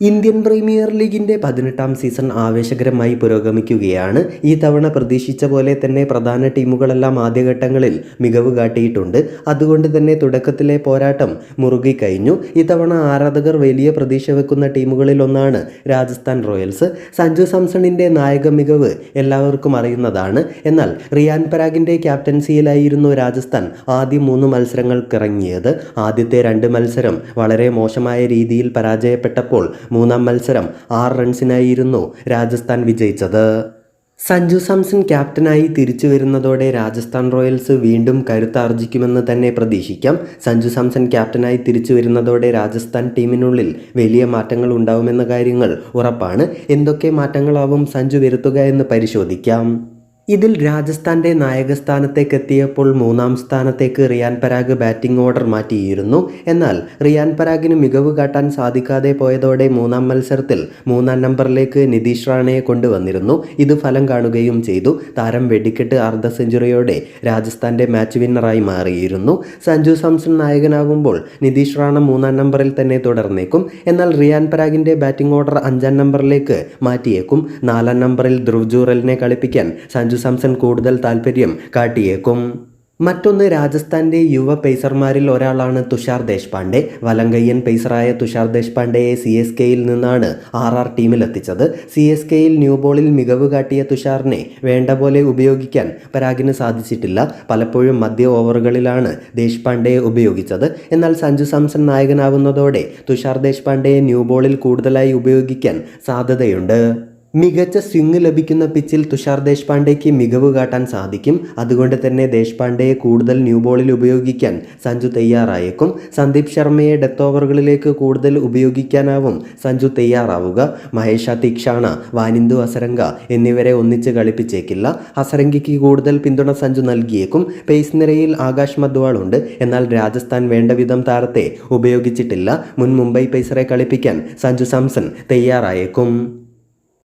Indian premier ലീഗിന്റെ പതിനെട്ടാം season ആവേശകരമായി പുരോഗമിക്കുകയാണ്. ഈ തവണ പ്രതീക്ഷിച്ച പോലെ തന്നെ പ്രധാന ടീമുകളെല്ലാം ആദ്യഘട്ടങ്ങളിൽ മികവ് കാട്ടിയിട്ടുണ്ട്. അതുകൊണ്ട് തന്നെ തുടക്കത്തിലെ പോരാട്ടം മുറുകി കഴിഞ്ഞു. ഇത്തവണ ആരാധകർ വലിയ പ്രതീക്ഷ വെക്കുന്ന ടീമുകളിൽ ഒന്നാണ് രാജസ്ഥാൻ റോയൽസ്. സഞ്ജു സാംസണിന്റെ നായക മികവ് എല്ലാവർക്കും അറിയുന്നതാണ്. എന്നാൽ റിയാൻ പരാഗിന്റെ ക്യാപ്റ്റൻസിയിലായിരുന്നു രാജസ്ഥാൻ ആദ്യ മൂന്ന് മത്സരങ്ങൾക്കിറങ്ങിയത്. ആദ്യത്തെ രണ്ട് മത്സരം വളരെ മോശമായ രീതിയിൽ പരാജയപ്പെട്ടപ്പോൾ മൂന്നാം മത്സരം ആറ് റൺസിനായിരുന്നു രാജസ്ഥാൻ വിജയിച്ചത്. സഞ്ജു സാംസൺ ക്യാപ്റ്റനായി തിരിച്ചു വരുന്നതോടെ രാജസ്ഥാൻ റോയൽസ് വീണ്ടും കരുത്താർജിക്കുമെന്ന് തന്നെ പ്രതീക്ഷിക്കാം. സഞ്ജു സാംസൺ ക്യാപ്റ്റനായി തിരിച്ചു വരുന്നതോടെ രാജസ്ഥാൻ ടീമിനുള്ളിൽ വലിയ മാറ്റങ്ങൾ ഉണ്ടാവുമെന്ന കാര്യങ്ങൾ ഉറപ്പാണ്. എന്തൊക്കെ മാറ്റങ്ങളാവും സഞ്ജു വരുത്തുക എന്ന് പരിശോധിക്കാം. ഇതിൽ രാജസ്ഥാന്റെ നായകസ്ഥാനത്തേക്ക് എത്തിയപ്പോൾ മൂന്നാം സ്ഥാനത്തേക്ക് റിയാൻ പരാഗ് ബാറ്റിംഗ് ഓർഡർ മാറ്റിയിരുന്നു. എന്നാൽ റിയാൻ പരാഗിന് മികവ് കാട്ടാൻ സാധിക്കാതെ പോയതോടെ മൂന്നാം മത്സരത്തിൽ മൂന്നാം നമ്പറിലേക്ക് നിതീഷ് റാണയെ കൊണ്ടുവന്നിരുന്നു. ഇത് ഫലം കാണുകയും ചെയ്തു. താരം വെടിക്കെട്ട് അർദ്ധ സെഞ്ചുറിയോടെ രാജസ്ഥാന്റെ മാച്ച് വിന്നറായി മാറിയിരുന്നു. സഞ്ജു സാംസൺ നായകനാകുമ്പോൾ നിതീഷ് റാണ മൂന്നാം നമ്പറിൽ തന്നെ തുടർന്നേക്കും. എന്നാൽ റിയാൻ പരാഗിന്റെ ബാറ്റിംഗ് ഓർഡർ അഞ്ചാം നമ്പറിലേക്ക് മാറ്റിയേക്കും. നാലാം നമ്പറിൽ ധ്രുവ് ജൂറലിനെ കളിപ്പിക്കാൻ സഞ്ജു സാംസൺ കൂടുതൽ താല്പര്യം കാട്ടിയേക്കും. മറ്റൊന്ന് രാജസ്ഥാന്റെ യുവ പേസർമാരിൽ ഒരാളാണ് തുഷാർ ദേശ്പാണ്ഡെ. വലങ്കയ്യൻ പേസറായ തുഷാർ ദേശ്പാണ്ഡെയെ സി എസ് കെയിൽ നിന്നാണ് ആർ ആർ ടീമിലെത്തിച്ചത് സി എസ് കെയിൽ ന്യൂ ബോളിൽ മികവ് കാട്ടിയ തുഷാറിനെ വേണ്ട പോലെ ഉപയോഗിക്കാൻ പരാഗിന് സാധിച്ചിട്ടില്ല. പലപ്പോഴും മധ്യ ഓവറുകളിലാണ് ദേശ്പാണ്ഡെയെ ഉപയോഗിച്ചത്. എന്നാൽ സഞ്ജു സാംസൺ നായകനാവുന്നതോടെ തുഷാർ ദേശ്പാണ്ഡെയെ ന്യൂ ബോളിൽ കൂടുതലായി ഉപയോഗിക്കാൻ സാധ്യതയുണ്ട്. മികച്ച സ്വിംഗ് ലഭിക്കുന്ന പിച്ചിൽ തുഷാർ ദേശ്പാണ്ഡേക്ക് മികവ് കാട്ടാൻ സാധിക്കും. അതുകൊണ്ട് തന്നെ ദേശ്പാണ്ഡെയെ കൂടുതൽ ന്യൂ ബോളിൽ ഉപയോഗിക്കാൻ സഞ്ജു തയ്യാറായേക്കും. സന്ദീപ് ശർമ്മയെ ഡെത്ത് ഓവറുകളിലേക്ക് കൂടുതൽ ഉപയോഗിക്കാനാവും സഞ്ജു തയ്യാറാവുക. മഹേഷ തീക്ഷാണ വാനിന്ദു അസരംഗ എന്നിവരെ ഒന്നിച്ച് കളിപ്പിച്ചേക്കില്ല. അസരംഗയ്ക്ക് കൂടുതൽ പിന്തുണ സഞ്ജു നൽകിയേക്കും. പേസ് നിരയിൽ ആകാശ് മദ്വാളുണ്ട് എന്നാൽ രാജസ്ഥാൻ വേണ്ട വിധം താരത്തെ ഉപയോഗിച്ചിട്ടില്ല. മുൻ മുംബൈ പേസറെ കളിപ്പിക്കാൻ സഞ്ജു സാംസൺ തയ്യാറായേക്കും.